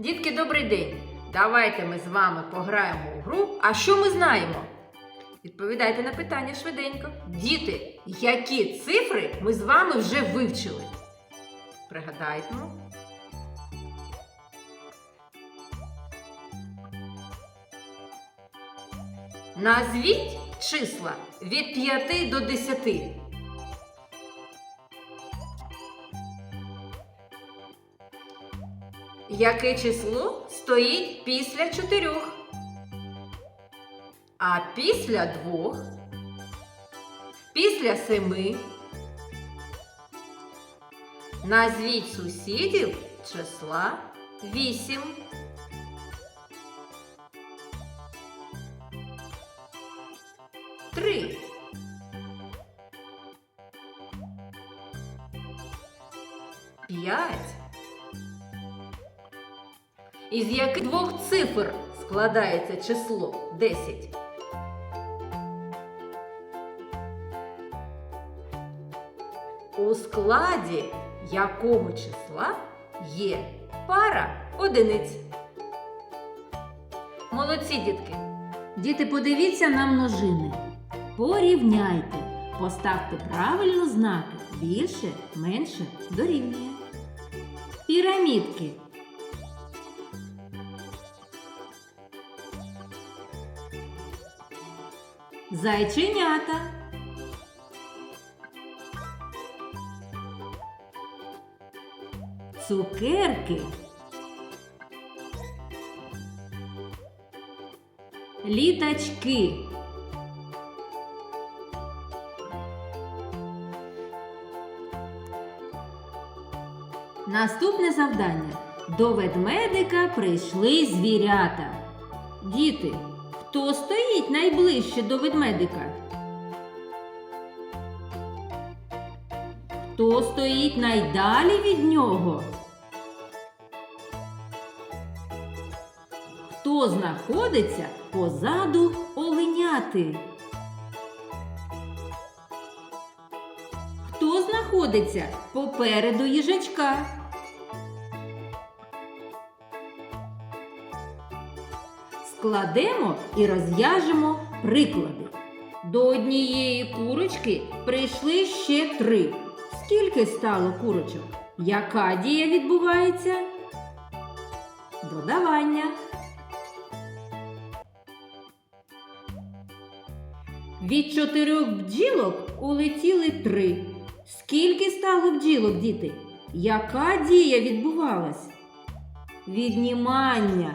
Дітки, добрий день! Давайте ми з вами пограємо у гру. А що ми знаємо? Відповідайте на питання швиденько. Діти, які цифри ми з вами вже вивчили? Пригадайте. Назвіть числа від 5 до 10. Яке число стоїть після чотирьох? А після двох? Після семи? Назвіть сусідів числа вісім. Три. П'ять. Із яких двох цифр складається число 10? У складі якого числа є пара одиниць? Молодці, дітки! Діти, подивіться на множини. Порівняйте. Поставте правильно знаки. Більше, менше дорівнює. Пірамідки. Зайченята. Цукерки. Літачки. Наступне завдання. До ведмедика прийшли звірята. Діти, хто стоїть найближче до ведмедика? Хто стоїть найдалі від нього? Хто знаходиться позаду оленяти? Хто знаходиться попереду їжачка? Складемо і розв'яжемо приклади. До однієї курочки прийшли ще три. Скільки стало курочок? Яка дія відбувається? Додавання. Від чотирьох бджілок улетіли три. Скільки стало бджілок, діти? Яка дія відбувалась? Віднімання.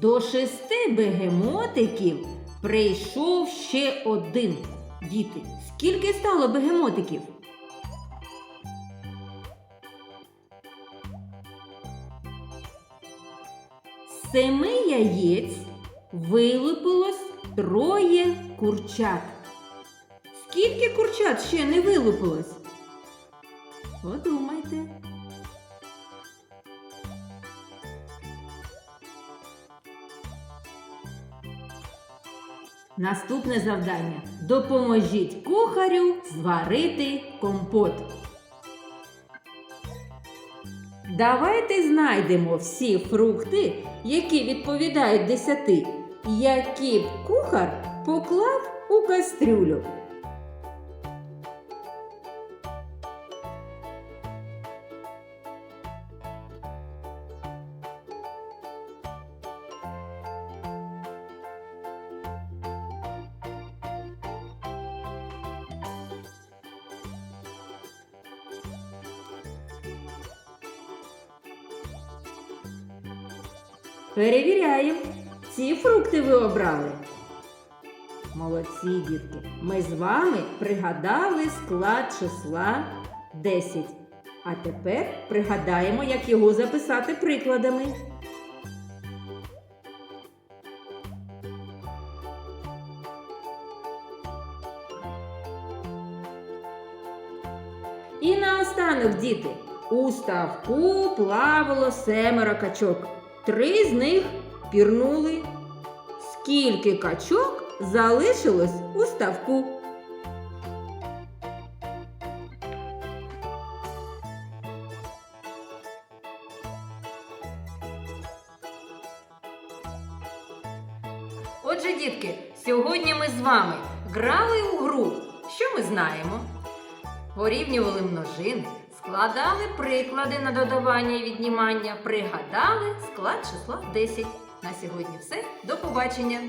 До шести бегемотиків прийшов ще один. Діти, скільки стало бегемотиків? З семи яєць вилупилось троє курчат. Скільки курчат ще не вилупилось? Подумайте. Наступне завдання. Допоможіть кухарю зварити компот. Давайте знайдемо всі фрукти, які відповідають десяти, які б кухар поклав у кастрюлю. Перевіряємо, ці фрукти ви обрали. Молодці, дітки. Ми з вами пригадали склад числа 10. А тепер пригадаємо, як його записати прикладами. І наостанок, діти, у ставку плавало семеро качок. Три з них пірнули. Скільки качок залишилось у ставку? Отже, дітки, сьогодні ми з вами грали у гру. Що ми знаємо? Порівнювали множини складали приклади на додавання і віднімання, пригадали склад числа 10. На сьогодні все. До побачення!